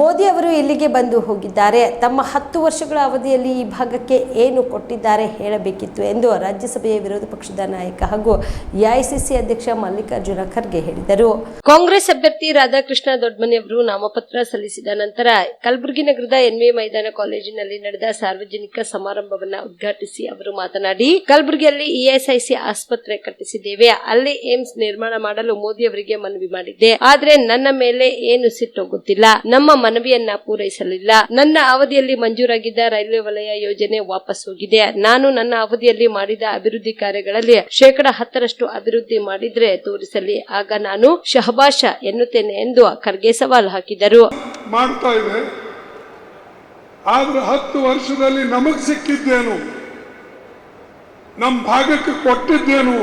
ಮೋದಿ ಅವರು ಇಲ್ಲಿಗೆ ಬಂದು ಹೋಗಿದ್ದಾರೆ. ತಮ್ಮ ಹತ್ತು ವರ್ಷಗಳ ಅವಧಿಯಲ್ಲಿ ಈ ಭಾಗಕ್ಕೆ ಏನು ಕೊಟ್ಟಿದ್ದಾರೆ ಹೇಳಬೇಕಿತ್ತು ಎಂದು ರಾಜ್ಯಸಭೆಯ ವಿರೋಧ ಪಕ್ಷದ ನಾಯಕ ಹಾಗೂ ಎಐಸಿಸಿ ಅಧ್ಯಕ್ಷ ಮಲ್ಲಿಕಾರ್ಜುನ ಖರ್ಗೆ ಹೇಳಿದರು. ಕಾಂಗ್ರೆಸ್ ಅಭ್ಯರ್ಥಿ ರಾಧಾಕೃಷ್ಣ ದೊಡ್ಮನಿ ಅವರು ನಾಮಪತ್ರ ಸಲ್ಲಿಸಿದ ನಂತರ ಕಲಬುರಗಿ ನಗರದ ಎನ್ವಿ ಮೈದಾನ ಕಾಲೇಜಿನಲ್ಲಿ ನಡೆದ ಸಾರ್ವಜನಿಕ ಸಮಾರಂಭವನ್ನು ಉದ್ಘಾಟಿಸಿ ಅವರು ಮಾತನಾಡಿ, ಕಲಬುರಗಿಯಲ್ಲಿ ಇಎಸ್ಐಸಿ ಆಸ್ಪತ್ರೆ ಕಟ್ಟಿಸಿದ್ದೇವೆ. ಅಲ್ಲಿ ಏಮ್ಸ್ ನಿರ್ಮಾಣ ಮಾಡಲು ಮೋದಿ ಅವರಿಗೆ ಮನವಿ ಮಾಡಿದ್ದೆ. ಆದರೆ ನನ್ನ ಮೇಲೆ ಏನು ಸಿಟ್ಟು ಗೊತ್ತಿಲ್ಲ. ನಮ್ಮ ಮನವಿಯನ್ನ ಪೂರೈಸಲಿಲ್ಲ. ನನ್ನ ಅವಧಿಯಲ್ಲಿ ಮಂಜೂರಾಗಿದ್ದ ರೈಲ್ವೆ ವಲಯ ಯೋಜನೆ ವಾಪಸ್ ಹೋಗಿದೆ. ನಾನು ನನ್ನ ಅವಧಿಯಲ್ಲಿ ಮಾಡಿದ ಅಭಿವೃದ್ಧಿ ಕಾರ್ಯಗಳಲ್ಲಿ ಶೇಕಡ ಹತ್ತರಷ್ಟು ಅಭಿವೃದ್ಧಿ ಮಾಡಿದ್ರೆ ತೋರಿಸಲಿ. ಆಗ ನಾನು ಶಹಬಾಷ ಎನ್ನುತ್ತೇನೆ ಎಂದು ಖರ್ಗೆ ಸವಾಲು ಹಾಕಿದರು. ಮಾಡ್ತಾ ಇದೆ. ಆದ್ರೆ ಹತ್ತು ವರ್ಷದಲ್ಲಿ ನಮಗ್ ಸಿಕ್ಕಿದ್ದೇನು? ನಮ್ಮ ಭಾಗಕ್ಕೆ ಕೊಟ್ಟಿದ್ದೇನು?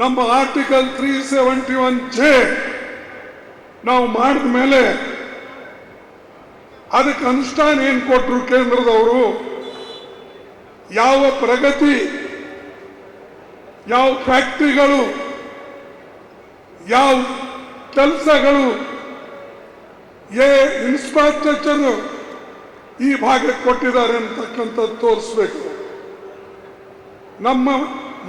ನಮ್ಮ article three seventy one J ನಾವು ಮಾಡಿದ ಮೇಲೆ ಅದಕ್ಕೆ ಅನುಷ್ಠಾನ ಏನು ಕೊಟ್ಟರು ಕೇಂದ್ರದವರು? ಯಾವ ಪ್ರಗತಿ, ಯಾವ ಫ್ಯಾಕ್ಟ್ರಿಗಳು, ಯಾವ ಕೆಲಸಗಳು ಏ ಇನ್ಫ್ರಾಸ್ಟ್ರಕ್ಚರ್ ಈ ಭಾಗಕ್ಕೆ ಕೊಟ್ಟಿದ್ದಾರೆ ಅಂತಕ್ಕಂಥದ್ದು ತೋರಿಸ್ಬೇಕು. ನಮ್ಮ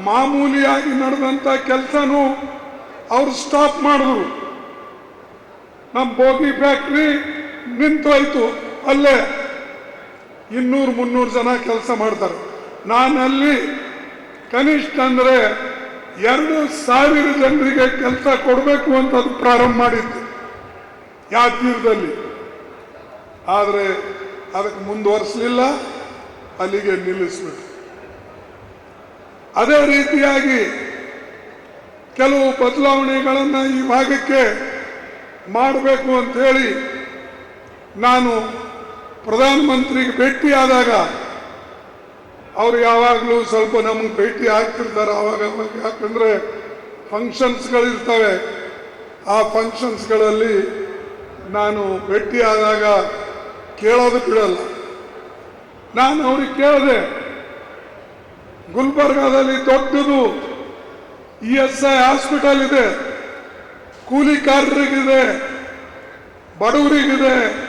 ಮಾಮೂಲಿಯಾಗಿ ನಡೆದಂಥ ಕೆಲಸನೂ ಅವರು ಸ್ಟಾಪ್ ಮಾಡಿದ್ರು. ನಮ್ಮ ಬೋಗಿ ಫ್ಯಾಕ್ಟ್ರಿ ನಿಂತೋಯ್ತು ಅಲ್ಲೇ ಇನ್ನೂರು ಮುನ್ನೂರು ಜನ ಕೆಲಸ ಮಾಡ್ತಾರೆ. ನಾನಲ್ಲಿ ಕನಿಷ್ಠ ಅಂದರೆ ಎರಡು ಸಾವಿರ ಜನರಿಗೆ ಕೆಲಸ ಕೊಡಬೇಕು ಅಂತ ಅದು ಪ್ರಾರಂಭ ಮಾಡಿದ್ದು. ಯಾದಗಿರದಲ್ಲಿ ಆದರೆ ಅದಕ್ಕೆ ಮುಂದುವರಿಸಲಿಲ್ಲ, ಅಲ್ಲಿಗೆ ನಿಲ್ಲಿಸ್ಬಿಟ್ಟು ಅದೇ ರೀತಿಯಾಗಿ ಕೆಲವು ಬದಲಾವಣೆಗಳನ್ನು ಈ ಭಾಗಕ್ಕೆ ಮಾಡಬೇಕು ಅಂತ ನಾನು ಪ್ರಧಾನಮಂತ್ರಿಗೆ ಭೇಟಿಯಾದಾಗ ಅವರು ಯಾವಾಗಲೂ ಸ್ವಲ್ಪ ನಮಗೆ ಭೇಟಿ ಆಗ್ತಿರ್ತಾರೆ ಆವಾಗ ಅವಾಗ. ಯಾಕಂದರೆ ಫಂಕ್ಷನ್ಸ್ಗಳಿರ್ತವೆ ಆ ಫಂಕ್ಷನ್ಸ್ಗಳಲ್ಲಿ ನಾನು ಭೇಟಿಯಾದಾಗ ಕೇಳೋದು ಬಿಡಲ್ಲ. ನಾನು ಅವ್ರಿಗೆ ಕೇಳಿದೆ, ಗುಲ್ಬರ್ಗಾದಲ್ಲಿ ದೊಡ್ಡದು ಇ ಎಸ್ ಐ ಹಾಸ್ಪಿಟಲ್ ಇದೆ. ಕೂಲಿಕಾರರಿಗಿದೆ ಬಡವರಿಗಿದೆ.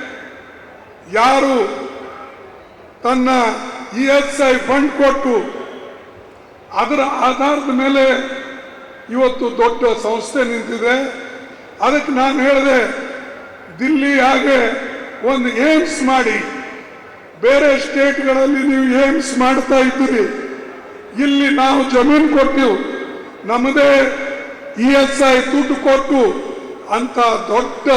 ಯಾರು ತನ್ನ ಇ ಎಸ್ ಐ ಫಂಡ್ ಕೊಟ್ಟು ಅದರ ಆಧಾರದ ಮೇಲೆ ಇವತ್ತು ದೊಡ್ಡ ಸಂಸ್ಥೆ ನಿಂತಿದೆ. ಅದಕ್ಕೆ ನಾನು ಹೇಳಿದೆ, ದಿಲ್ಲಿ ಹಾಗೆ ಒಂದು ಏಮ್ಸ್ ಮಾಡಿ. ಬೇರೆ ಸ್ಟೇಟ್ಗಳಲ್ಲಿ ನೀವು ಏಮ್ಸ್ ಮಾಡ್ತಾ ಇದ್ದೀರಿ. ಇಲ್ಲಿ ನಾವು ಜಮೀನು ಕೊಟ್ಟಿವು ನಮ್ಮದೇ ಇ ಎಸ್ ಐ ದುಡ್ಡು ಕೊಟ್ಟು ಅಂತ ದೊಡ್ಡ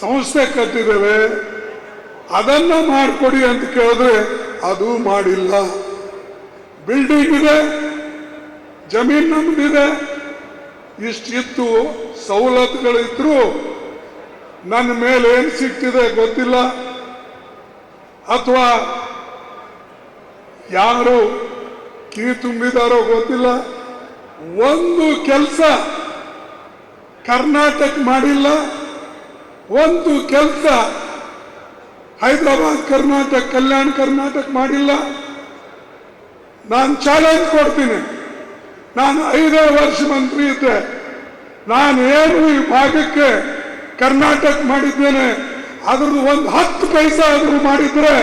ಸಂಸ್ಥೆ ಕಟ್ಟಿದ್ದೇವೆ. ಅದನ್ನ ಮಾಡಿಕೊಡಿ ಅಂತ ಕೇಳಿದ್ರೆ ಅದು ಮಾಡಿಲ್ಲ. ಬಿಲ್ಡಿಂಗ್ ಇದೆ, ಜಮೀನ್ ನಮ್ದಿದೆ ಇಷ್ಟಿತ್ತು ಸವಲತ್ತುಗಳಿದ್ರು ನನ್ನ ಮೇಲೆ ಏನು ಸಿಕ್ತಿದೆ ಗೊತ್ತಿಲ್ಲ. ಅಥವಾ ಯಾರು ಕೀ ತುಂಬಿದಾರೋ ಗೊತ್ತಿಲ್ಲ. ಒಂದು ಕೆಲಸ ಕರ್ನಾಟಕ ಮಾಡಿಲ್ಲ, ಒಂದು ಕೆಲಸ ಹೈದರಾಬಾದ್ ಕರ್ನಾಟಕ, ಕಲ್ಯಾಣ ಕರ್ನಾಟಕ ಮಾಡಿಲ್ಲ. ನಾನು ಚಾಲೆಂಜ್ ಕೊಡ್ತೀನಿ. ನಾನು ಐದೇ ವರ್ಷ ಮಂತ್ರಿ ಇದ್ದೆ. ನಾನು ಏನು ಈ ಭಾಗಕ್ಕೆ ಕರ್ನಾಟಕ ಮಾಡಿದ್ದೇನೆ, ಅದ್ರದ್ದು ಒಂದು ಹತ್ತು ಪೈಸಾ ಆದರೂ ಮಾಡಿದ್ರೆ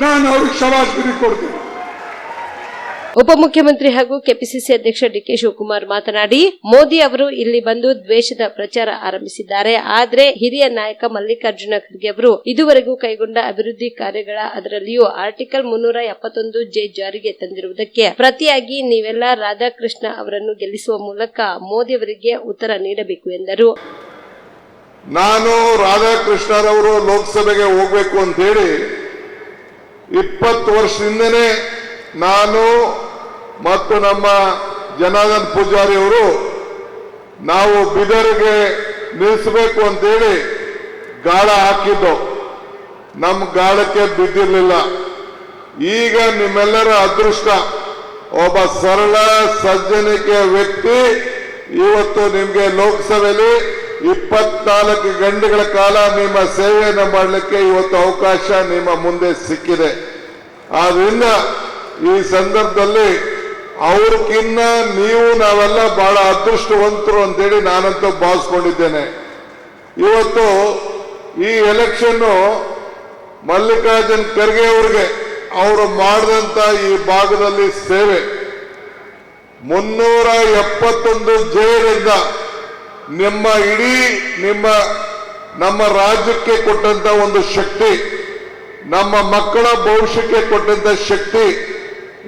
ನಾನು ಅವ್ರಿಗೆ ಶವಾಸ್ಗಿರಿ ಕೊಡ್ತೀನಿ. ಉಪಮುಖ್ಯಮಂತ್ರಿ ಹಾಗೂ ಕೆಪಿಸಿಸಿ ಅಧ್ಯಕ್ಷ ಡಿಕೆ ಶಿವಕುಮಾರ್ ಮಾತನಾಡಿ, ಮೋದಿ ಅವರು ಇಲ್ಲಿ ಬಂದು ದ್ವೇಷದ ಪ್ರಚಾರ ಆರಂಭಿಸಿದ್ದಾರೆ. ಆದರೆ ಹಿರಿಯ ನಾಯಕ ಮಲ್ಲಿಕಾರ್ಜುನ ಖರ್ಗೆ ಅವರು ಇದುವರೆಗೂ ಕೈಗೊಂಡ ಅಭಿವೃದ್ಧಿ ಕಾರ್ಯಗಳ ಅದರಲ್ಲಿಯೂ ಆರ್ಟಿಕಲ್ ಮುನ್ನೂರ ಎಪ್ಪತ್ತೊಂದು ಜೆ ಜಾರಿಗೆ ತಂದಿರುವುದಕ್ಕೆ ಪ್ರತಿಯಾಗಿ ನೀವೆಲ್ಲ ರಾಧಾಕೃಷ್ಣ ಅವರನ್ನು ಗೆಲ್ಲಿಸುವ ಮೂಲಕ ಮೋದಿ ಅವರಿಗೆ ಉತ್ತರ ನೀಡಬೇಕು ಎಂದರು. ನಾನು ರಾಧಾಕೃಷ್ಣರವರು ಲೋಕಸಭೆಗೆ ಹೋಗ್ಬೇಕು ಅಂತ ಹೇಳಿ ಇಪ್ಪತ್ತು ವರ್ಷದಿಂದನೇ ನಾನು ಮತ್ತು ನಮ್ಮ ಜನಾರ್ದನ್ ಪೂಜಾರಿ ಅವರು ನಾವು ಬಿದರಿಗೆ ನಿಲ್ಲಿಸಬೇಕು ಅಂತೇಳಿ ಗಾಳ ಹಾಕಿದ್ದು. ನಮ್ಮ ಗಾಳಕ್ಕೆ ಬಿದ್ದಿರಲಿಲ್ಲ. ಈಗ ನಿಮ್ಮೆಲ್ಲರ ಅದೃಷ್ಟ, ಒಬ್ಬ ಸರಳ, ಸಜ್ಜನಿಕೆ ವ್ಯಕ್ತಿ ಇವತ್ತು ನಿಮಗೆ ಲೋಕಸಭೆಯಲ್ಲಿ ಇಪ್ಪತ್ನಾಲ್ಕು ಗಂಟೆಗಳ ಕಾಲ ನಿಮ್ಮ ಸೇವೆಯನ್ನು ಮಾಡಲಿಕ್ಕೆ ಇವತ್ತು ಅವಕಾಶ ನಿಮ್ಮ ಮುಂದೆ ಸಿಕ್ಕಿದೆ. ಆದ್ರಿಂದ ಈ ಸಂದರ್ಭದಲ್ಲಿ ಅವ್ರಕ್ಕಿನ್ನ ನೀವು ನಾವೆಲ್ಲ ಬಹಳ ಅದೃಷ್ಟವಂತರು ಅಂತೇಳಿ ನಾನಂತೂ ಭಾವಿಸ್ಕೊಂಡಿದ್ದೇನೆ. ಇವತ್ತು ಈ ಎಲೆಕ್ಷನ್ನು ಮಲ್ಲಿಕಾರ್ಜುನ್ ಖರ್ಗೆ ಅವ್ರಿಗೆ, ಅವರು ಮಾಡಿದಂತ ಈ ಭಾಗದಲ್ಲಿ ಸೇವೆ. ಮುನ್ನೂರ ಎಪ್ಪತ್ತೊಂದು ಜೈಲಿಂದ ನಿಮ್ಮ ಇಡೀ ನಿಮ್ಮ, ನಮ್ಮ ರಾಜ್ಯಕ್ಕೆ ಕೊಟ್ಟಂತ ಒಂದು ಶಕ್ತಿ, ನಮ್ಮ ಮಕ್ಕಳ ಭವಿಷ್ಯಕ್ಕೆ ಕೊಟ್ಟಂತ ಶಕ್ತಿ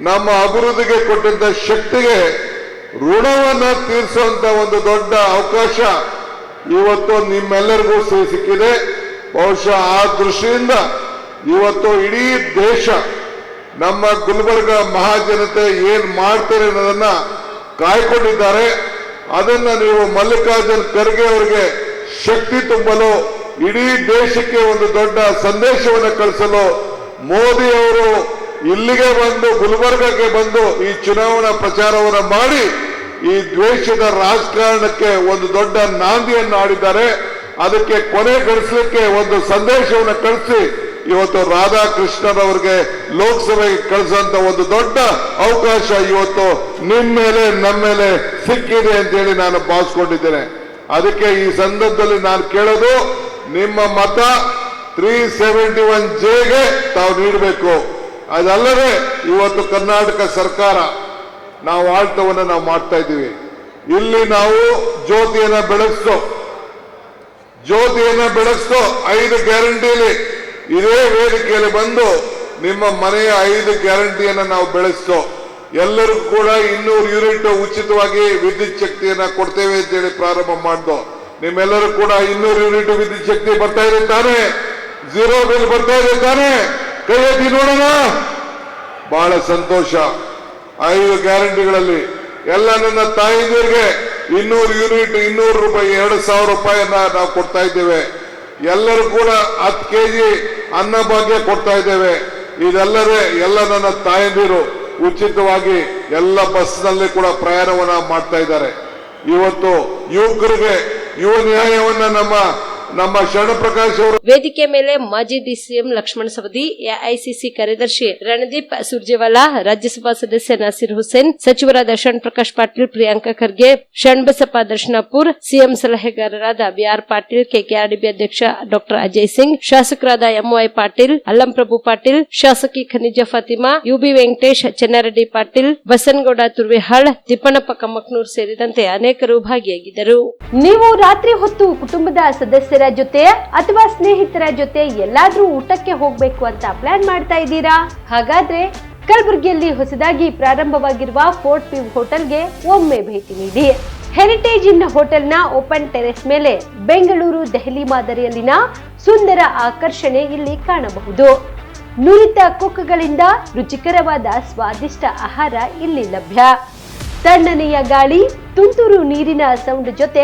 ನಮ್ಮ ಅಭಿವೃದ್ಧಿಗೆ ಕೊಟ್ಟಿದ್ದ ಶಕ್ತಿಗೆ ಋಣವನ್ನ ತೀರಿಸುವಂತ ಒಂದು ದೊಡ್ಡ ಅವಕಾಶ ಇವತ್ತು ನಿಮ್ಮೆಲ್ಲರಿಗೂ ಸಿಕ್ಕಿದೆ. ಬಹುಶಃ ಆ ದೃಷ್ಟಿಯಿಂದ ಇವತ್ತು ಇಡೀ ದೇಶ ನಮ್ಮ ಗುಲ್ಬರ್ಗ ಮಹಾಜನತೆ ಏನ್ ಮಾಡ್ತಾರೆ ಅನ್ನೋದನ್ನ ಕಾಯ್ಕೊಂಡಿದ್ದಾರೆ. ಅದನ್ನ ನೀವು ಮಲ್ಲಿಕಾರ್ಜುನ್ ಖರ್ಗೆ ಅವರಿಗೆ ಶಕ್ತಿ ತುಂಬಲು, ಇಡೀ ದೇಶಕ್ಕೆ ಒಂದು ದೊಡ್ಡ ಸಂದೇಶವನ್ನು ಕಳಿಸಲು ಮೋದಿ ಅವರು ಇಲ್ಲಿಗೆ ಬಂದು, ಗುಲ್ಬರ್ಗಕ್ಕೆ ಬಂದು ಈ ಚುನಾವಣಾ ಪ್ರಚಾರವನ್ನು ಮಾಡಿ ಈ ದ್ವೇಷದ ರಾಜಕಾರಣಕ್ಕೆ ಒಂದು ದೊಡ್ಡ ನಾಂದಿಯನ್ನು ಆಡಿದ್ದಾರೆ. ಅದಕ್ಕೆ ಕೊನೆ ಗಳಿಸಲಿಕ್ಕೆ ಒಂದು ಸಂದೇಶವನ್ನು ಕಳಿಸಿ. ಇವತ್ತು ರಾಧಾಕೃಷ್ಣರವರಿಗೆ ಲೋಕಸಭೆಗೆ ಕಳಿಸುವಂತ ಒಂದು ದೊಡ್ಡ ಅವಕಾಶ ಇವತ್ತು ನಿಮ್ಮ ಮೇಲೆ ನಮ್ಮ ಮೇಲೆ ಸಿಕ್ಕಿದೆ ಅಂತೇಳಿ ನಾನು ಭಾವಿಸ್ಕೊಂಡಿದ್ದೇನೆ. ಅದಕ್ಕೆ ಈ ಸಂದರ್ಭದಲ್ಲಿ ನಾನು ಕೇಳೋದು, ನಿಮ್ಮ ಮತ ತ್ರೀ ಸೆವೆಂಟಿ ಒನ್ ಜೆಗೆ ತಾವು ನೀಡಬೇಕು. ಅದಲ್ಲದೆ ಇವತ್ತು ಕರ್ನಾಟಕ ಸರ್ಕಾರ ನಾವು ಆಡಳಿತವನ್ನು ನಾವು ಮಾಡ್ತಾ ಇದ್ದೀವಿ. ಇಲ್ಲಿ ನಾವು ಜ್ಯೋತಿಯನ್ನ ಬೆಳೆಸ್ತು ಜ್ಯೋತಿಯನ್ನ ಬೆಳೆಸ್ತು ಐದು ಗ್ಯಾರಂಟಿಯಲ್ಲಿ ಇದೇ ವೇದಿಕೆಯಲ್ಲಿ ಬಂದು ನಿಮ್ಮ ಮನೆಯ ಐದು ಗ್ಯಾರಂಟಿಯನ್ನ ನಾವು ಬೆಳೆಸ್ತೋ ಎಲ್ಲರಿಗೂ ಕೂಡ ಇನ್ನೂರು ಯೂನಿಟ್ ಉಚಿತವಾಗಿ ವಿದ್ಯುತ್ ಶಕ್ತಿಯನ್ನ ಕೊಡ್ತೇವೆ ಅಂತ ಹೇಳಿ ಪ್ರಾರಂಭ ಮಾಡ್ದು, ನಿಮ್ಮೆಲ್ಲರೂ ಕೂಡ ಇನ್ನೂರು ಯೂನಿಟ್ ವಿದ್ಯುತ್ ಶಕ್ತಿ ಬರ್ತಾ ಇದೆ ಜೀರೋ ಬಿಲ್ ಬರ್ತಾ ಇದೆ ಕೈ ನೋಡೋಣ. ಬಹಳ ಸಂತೋಷ. ಐದು ಗ್ಯಾರಂಟಿಗಳಲ್ಲಿ ಎಲ್ಲ ನನ್ನ ತಾಯಿಂದರಿಗೆ ಇನ್ನೂರು ಯೂನಿಟ್, ಇನ್ನೂರು ರೂಪಾಯಿ, ಎರಡು ಸಾವಿರ ರೂಪಾಯಿಯನ್ನ ನಾವು ಕೊಡ್ತಾ ಇದ್ದೇವೆ. ಎಲ್ಲರೂ ಕೂಡ ಹತ್ತು ಕೆಜಿ ಅನ್ನ ಭಾಗ್ಯ ಕೊಡ್ತಾ ಇದ್ದೇವೆ. ಇದೆಲ್ಲವೇ ಎಲ್ಲ ನನ್ನ ತಾಯಂದಿರು ಉಚಿತವಾಗಿ ಎಲ್ಲ ಬಸ್ನಲ್ಲಿ ಕೂಡ ಪ್ರಯಾಣವನ್ನ ಮಾಡ್ತಾ ಇದ್ದಾರೆ. ಇವತ್ತು ಯುವಕರಿಗೆ ಯುವ ನ್ಯಾಯವನ್ನ ನಮ್ಮ ನಮ್ಮ ಶರಣಪ್ರಕಾಶ್ ಅವರು ವೇದಿಕೆ ಮೇಲೆ ಮಾಜಿ ಡಿಸಿಎಂ ಲಕ್ಷ್ಮಣ ಸವದಿ ಎಐಸಿಸಿ ಕಾರ್ಯದರ್ಶಿ ರಣದೀಪ್ ಸುರ್ಜೇವಾಲಾ ರಾಜ್ಯಸಭಾ ಸದಸ್ಯ ನಾಸಿರ್ ಹುಸೇನ್ ಸಚಿವರಾದ ಶರಣ್ ಪ್ರಕಾಶ್ ಪಾಟೀಲ್ ಪ್ರಿಯಾಂಕಾ ಖರ್ಗೆ ಶರಣಬಸಪ್ಪ ದರ್ಶನಾಪುರ್ ಸಿಎಂ ಸಲಹೆಗಾರರಾದ ಬಿಆರ್ ಪಾಟೀಲ್ ಕೆಕೆಆರ್ಡಿಬಿ ಅಧ್ಯಕ್ಷ ಡಾಕ್ಟರ್ ಅಜಯ್ ಸಿಂಗ್ ಶಾಸಕರಾದ ಎಂವೈ ಪಾಟೀಲ್ ಅಲ್ಲಂಪ್ರಭು ಪಾಟೀಲ್ ಶಾಸಕಿ ಖನಿಜ ಫಾತಿಮಾ ಯುಬಿ ವೆಂಕಟೇಶ್ ಚೆನ್ನಾರೆಡ್ಡಿ ಪಾಟೀಲ್ ಬಸನಗೌಡ ತುರ್ವೆಹಾಳ್ ತಿಪ್ಪಣ್ಣಪ್ಪ ಕಮ್ಮಕ್ನೂರ್ ಸೇರಿದಂತೆ ಅನೇಕರು ಭಾಗಿಯಾಗಿದ್ದರು. ನೀವು ರಾತ್ರಿ ಹೊತ್ತು ಕುಟುಂಬದ ಸದಸ್ಯರ ಜೊತೆ ಅಥವಾ ಸ್ನೇಹಿತರ ಜೊತೆ ಎಲ್ಲಾದ್ರೂ ಊಟಕ್ಕೆ ಹೋಗ್ಬೇಕು ಅಂತ ಪ್ಲಾನ್ ಮಾಡ್ತಾ ಇದ್ದೀರಾ? ಹಾಗಾದ್ರೆ ಕಲಬುರಗಿಯಲ್ಲಿ ಹೊಸದಾಗಿ ಪ್ರಾರಂಭವಾಗಿರುವ ಫೋರ್ಟ್ ಪಿವ್ ಹೋಟೆಲ್ಗೆ ಒಮ್ಮೆ ಭೇಟಿ ನೀಡಿ. ಹೆರಿಟೇಜ್ ಇನ್ ಹೋಟೆಲ್ನ ಓಪನ್ ಟೆರೆಸ್ ಮೇಲೆ ಬೆಂಗಳೂರು, ದೆಹಲಿ ಮಾದರಿಯಲ್ಲಿನ ಸುಂದರ ಆಕರ್ಷಣೆ ಇಲ್ಲಿ ಕಾಣಬಹುದು. ನುರಿತ ಕುಕ್ಗಳಿಂದ ರುಚಿಕರವಾದ ಸ್ವಾದಿಷ್ಟ ಆಹಾರ ಇಲ್ಲಿ ಲಭ್ಯ. ತಣ್ಣನೆಯ ಗಾಳಿ, ತುಂತುರು ನೀರಿನ ಸೌಂಡ್ ಜೊತೆ